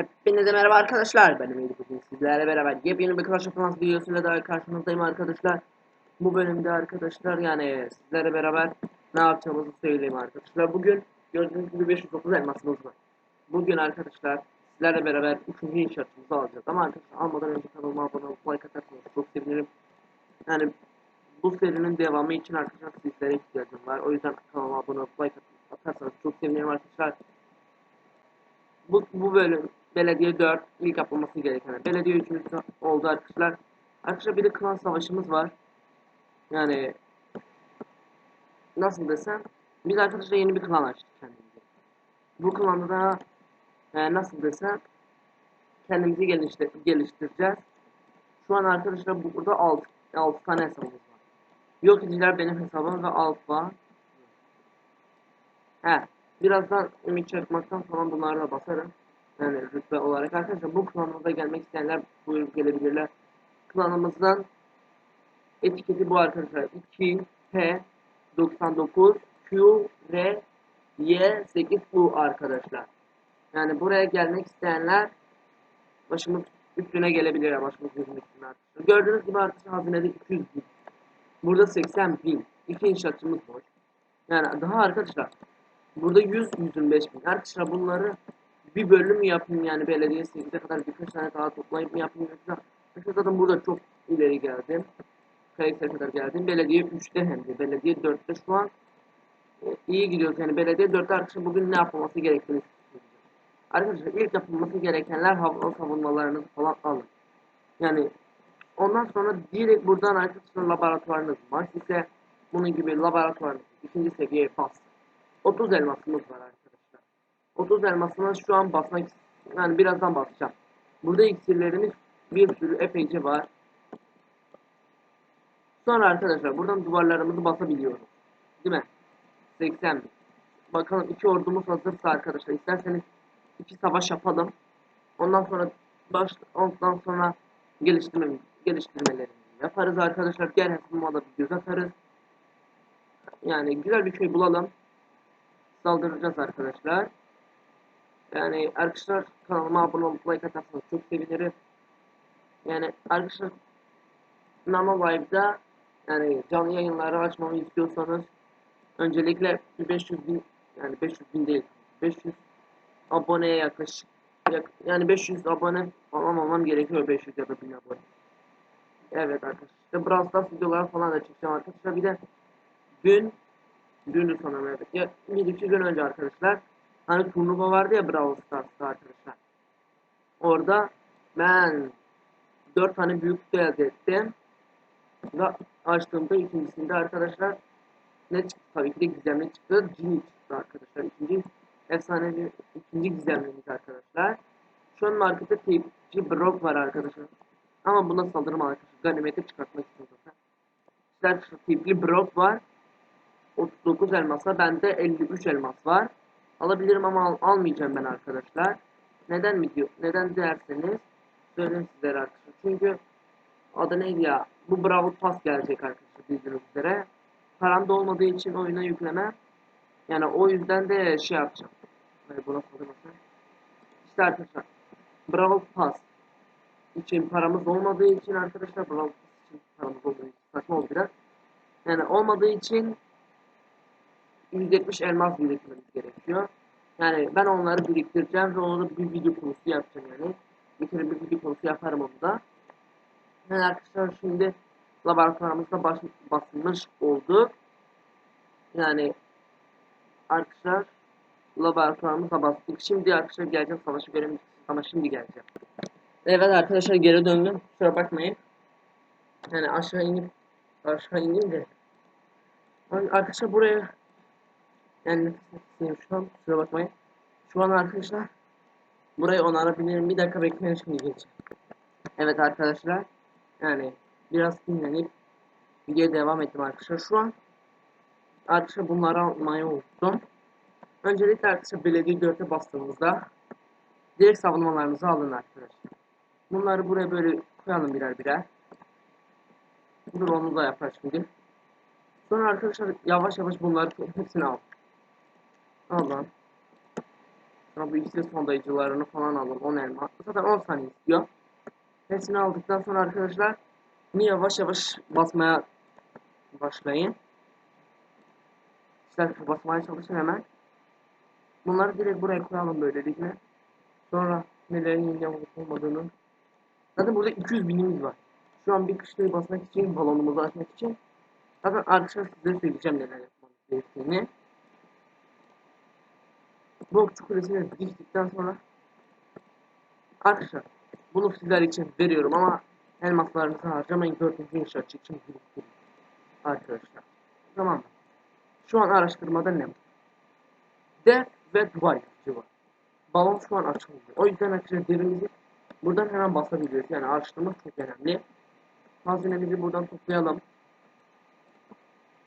Hepinize merhaba arkadaşlar. Ben Emre bugün sizlerle beraber yepyeni bir Clash of Clans videosuyla daha karşınızdayım arkadaşlar. Bu bölümde arkadaşlar yani sizlerle beraber ne yapacağımızı söyleyeyim arkadaşlar. Bugün gördüğünüz gibi 509 elmasımız var. Bugün arkadaşlar sizlerle beraber 3. inşaatımızı alacağız. Ama arkadaşlar almadan önce kanalıma abone olup like atarsanız çok sevinirim. Yani bu serinin devamı için arkadaşlar sizlere ihtiyacım var. O yüzden kanalıma abone olup like atarsanız çok sevinirim arkadaşlar bu, bu bölüm belediye 4 ilk yapılması gereken. Belediye 3. oldu arkadaşlar. Arkadaşlar bir de klan savaşımız var. Yani nasıl desem biz arkadaşlar yeni bir klan açtık kendimize. Bu klanda da e, nasıl desem kendimizi geliştir geliştireceğiz. Şu an arkadaşlar burada 6 6 tane hesabımız var. Yok ediciler benim hesabım ve alfa. He, birazdan ümit çakmaktan falan bunlara da basarım. Yani rütbe olarak arkadaşlar bu klanımıza gelmek isteyenler buyurup gelebilirler. Klanımızdan etiketi bu arkadaşlar. 2 P 99 Q R Y 8 U arkadaşlar. Yani buraya gelmek isteyenler başımız üstüne gelebilir. Başımız gözün üstüne arkadaşlar. Gördüğünüz gibi arkadaşlar hazinede 200 bin. Burada 80 bin. İki inşaatçımız boş. Yani daha arkadaşlar Burada 100 125 bin. Arkadaşlar bunları bir bölüm yapayım yani belediye 8'e kadar birkaç tane daha toplayıp mı yapayım yoksa Arkadaşlar zaten burada çok ileri geldim. Kayıklara kadar geldim. Belediye 3'te hem de. Belediye 4'te şu an e, iyi gidiyoruz. Yani belediye 4'te arkadaşlar bugün ne yapılması gerektiğini. Arkadaşlar ilk yapılması gerekenler hava savunmalarınızı falan alın. Yani ondan sonra direkt buradan arkadaşlar laboratuvarınız var. Size bunun gibi laboratuvarınız ikinci seviyeye bastın. 30 elmasımız var arkadaşlar. 30 elmasına şu an basmak yani birazdan basacağım. Burada iksirlerimiz bir sürü epeyce var. Sonra arkadaşlar buradan duvarlarımızı basabiliyoruz. Değil mi? 80 bin. Bakalım iki ordumuz hazırsa arkadaşlar. İsterseniz iki savaş yapalım. Ondan sonra baş ondan sonra geliştirme geliştirmelerimizi yaparız arkadaşlar. Diğer hesabıma bir göz atarız. Yani güzel bir köy bulalım saldıracağız arkadaşlar. Yani arkadaşlar kanalıma abone olup like atarsanız çok sevinirim. Yani arkadaşlar Nano Live'da yani canlı yayınları açmamı istiyorsanız öncelikle 500 bin yani 500 bin değil 500 aboneye yaklaşık yani 500 abone alamamam gerekiyor 500 ya da 1000 abone. Evet arkadaşlar işte Brawl Stars videoları falan da çekeceğim arkadaşlar bir de dün Dündü sanırım evet. Ya bir iki gün önce arkadaşlar. Hani turnuva vardı ya Brawl Stars'ta arkadaşlar. Orada ben dört tane büyük kutu elde ettim. Ve açtığımda ikincisinde arkadaşlar ne çıktı? Tabii ki de gizemli çıktı. Cini çıktı arkadaşlar. İkinci efsane bir ikinci gizemlimiz arkadaşlar. Şu an markette tepki Brock var arkadaşlar. Ama buna saldırım arkadaşlar. Ganimeti çıkartmak istiyorum zaten. İşte tepki Brock var. 39 elmas var. Bende 53 elmas var. Alabilirim ama al almayacağım ben arkadaşlar. Neden mi diyor? Neden derseniz söyleyeyim sizlere arkadaşlar. Çünkü adı neydi ya? Bu Bravo Pass gelecek arkadaşlar bildiğiniz üzere. Param da olmadığı için oyuna yükleme. Yani o yüzden de şey yapacağım. Hani buna sormasın. İşte arkadaşlar. Bravo Pass için paramız olmadığı için arkadaşlar Bravo Pass için paramız olmadığı için saçma oldu biraz. Yani olmadığı için 170 elmas biriktirmemiz gerekiyor. Yani ben onları biriktireceğim ve onu bir video konusu yapacağım yani. Bir kere bir video konusu yaparım onu da. Yani arkadaşlar şimdi laboratuvarımızda baş, basılmış oldu. Yani arkadaşlar laboratuvarımıza bastık. Şimdi arkadaşlar geleceğim savaşı görelim ama şimdi geleceğim. Evet arkadaşlar geri döndüm. Kusura bakmayın. Yani aşağı inip aşağı ineyim de. Arkadaşlar buraya yani nefes şu an kusura bakmayın. Şu an arkadaşlar burayı onarabilirim. Bir dakika bekleyin şimdi geçeceğim. Evet arkadaşlar yani biraz dinlenip videoya devam ettim arkadaşlar. Şu an arkadaşlar bunları almayı unuttum. Öncelikle arkadaşlar belediye 4'e bastığımızda direkt savunmalarımızı alın arkadaşlar. Bunları buraya böyle koyalım birer birer. Dur onu da yapar şimdi. Sonra arkadaşlar yavaş yavaş bunları hepsini al. Al lan. Sonra bu iksir sondayıcılarını falan alın 10 elma. Zaten 10 saniye istiyor. Hepsini aldıktan sonra arkadaşlar bunu yavaş yavaş basmaya başlayın. İşte basmaya çalışın hemen. Bunları direkt buraya koyalım böylelikle. Sonra nelerin olup olmadığını. Zaten burada 200 binimiz var. Şu an bir kışlayı basmak için, balonumuzu açmak için. Zaten arkadaşlar size söyleyeceğim neler yapmamız gerektiğini. Bu okçu kulesini diktikten sonra Arkadaşlar bunu sizler için veriyorum ama elmaslarınızı harcamayın. Dördüncü inşaatçı için biriktirin. Arkadaşlar. Tamam mı? Şu an araştırmada ne var? Dev ve duvar var. Balon şu an açılıyor. O yüzden arkadaşlar devimizi buradan hemen basabiliyoruz. Yani araştırma çok önemli. Hazinemizi buradan toplayalım.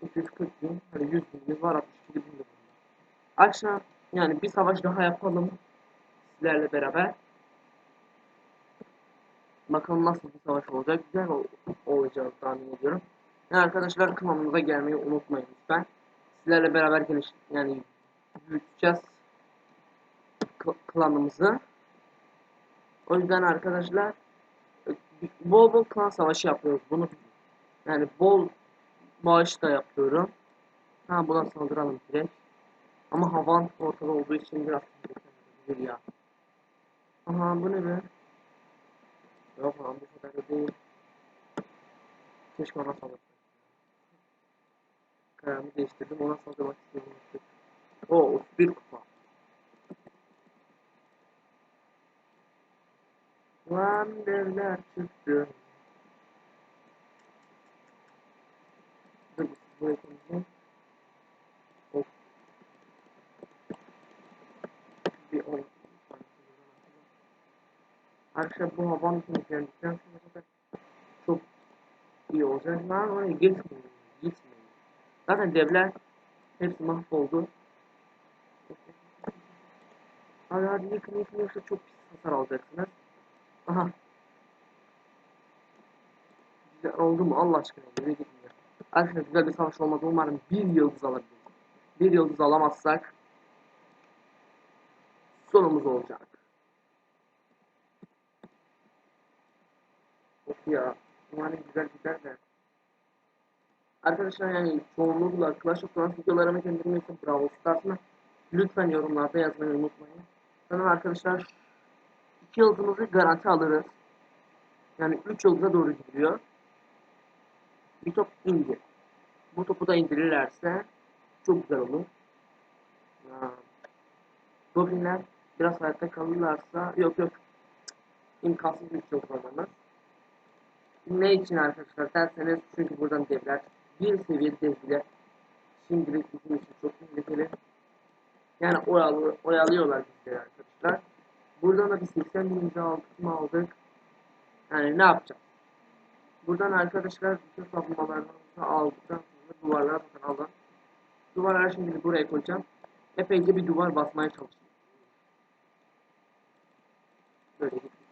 240 bin, hani 100 binimiz var, 62 bin bunlar. Akşam yani bir savaş daha yapalım sizlerle beraber. Bakalım nasıl bir savaş olacak. Güzel ol olacağını tahmin ediyorum. Yani arkadaşlar kanalımıza gelmeyi unutmayın lütfen. Sizlerle beraber geniş yani büyüteceğiz klanımızı. O yüzden arkadaşlar bol bol klan savaşı yapıyoruz. Bunu yani bol bağış da yapıyorum. Ha buna saldıralım direkt. Ama havan ortada olduğu için biraz bir ya. Aha bu ne be? Yok lan bu kadar da değil. Keşke ona saldırsaydım. Kararımı değiştirdim ona saldırmak istiyorum. O 31 kupa. Lan devler çıktı. Dur bu yapalım. Of. Bir on. Arkadaşlar bu havan temizlendikten sonra zaten çok iyi olacak. Lan oraya gitmeyin. Gitmeyin. Zaten devler hepsi mahvoldu. Hadi hadi yıkın yıkın yoksa çok pis hasar alacaksınız. Aha. Güzel oldu mu Allah aşkına yürü gitmiyor. Arkadaşlar güzel bir savaş olmadı. Umarım bir yıldız alabiliriz. Bir yıldız alamazsak sonumuz olacak. Of ya. Umarım güzel gider de. Arkadaşlar yani çoğunlukla Clash of Clans videolarımı kendim için Bravo Stars'ına lütfen yorumlarda yazmayı unutmayın. Sanırım arkadaşlar 2 yıldızımızı garanti alırız. Yani 3 yıldıza doğru gidiyor. Bir top indi. Bu topu da indirirlerse çok güzel olur. Ya. Goblinler biraz hayatta kalırlarsa yok yok imkansız bir şey kazanır. Ne için arkadaşlar derseniz çünkü buradan devler bir seviye devler şimdilik bizim için çok tehlikeli. Yani oyalı, oyalıyorlar bizleri arkadaşlar. Buradan da bir 80 bin imza aldık mı aldık. Yani ne yapacağız? Buradan arkadaşlar bütün savunmalarını aldıktan sonra duvarlara bakın alın. Duvarları şimdi buraya koyacağım. Epeyce bir duvar basmaya çalışacağım. Böyle git.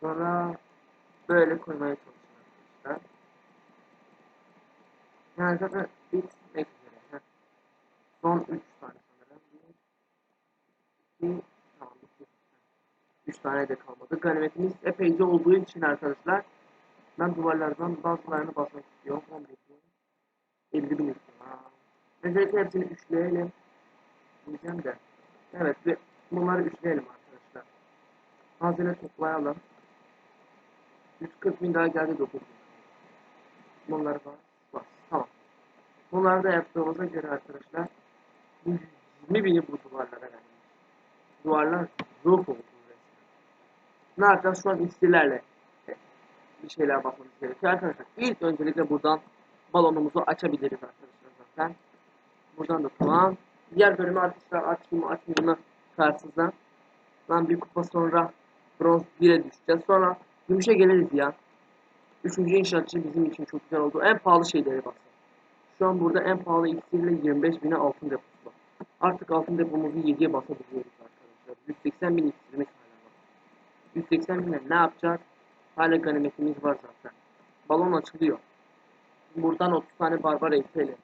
Sonra böyle koymaya çalışacağım arkadaşlar. Yani zaten bitmek üzere. Son 3 tane sanırım. 1, 2, tamam bitti. 3 tane de kalmadı. Ganimetimiz epeyce olduğu için arkadaşlar ben duvarlardan bazılarını basmak istiyorum. 11 bin. 50 bin istiyorum. Öncelikle hepsini üçleyelim. Diyeceğim de. Evet ve bunları üçleyelim arkadaşlar. Hazine toplayalım. 140 bin daha geldi 9 bin. Bunları var. Bas. Tamam. Bunları da yaptığımıza göre arkadaşlar bu 20 bini bu duvarlara vermiş. Duvarlar yok oldu resmen. Ne yapacağız? Şu an iksirlerle bir şeyler bakmamız gerekiyor arkadaşlar. İlk öncelikle buradan balonumuzu açabiliriz arkadaşlar zaten. Buradan da tamam. Diğer bölümü arkadaşlar açayım açmayayım mı kararsızdan. Lan bir kupa sonra bronz 1'e düşeceğiz. Sonra gümüşe geliriz ya. Üçüncü inşaatçı bizim için çok güzel oldu. En pahalı şeyleri baksın. Şu an burada en pahalı iksirle 25 bine altın deposu var. Artık altın depomuzu 7'ye basabiliyoruz arkadaşlar. 180 bin iksirimiz hala var. 180 bine ne yapacağız? Hala ganimetimiz var zaten. Balon açılıyor. Buradan 30 tane barbar heykeli.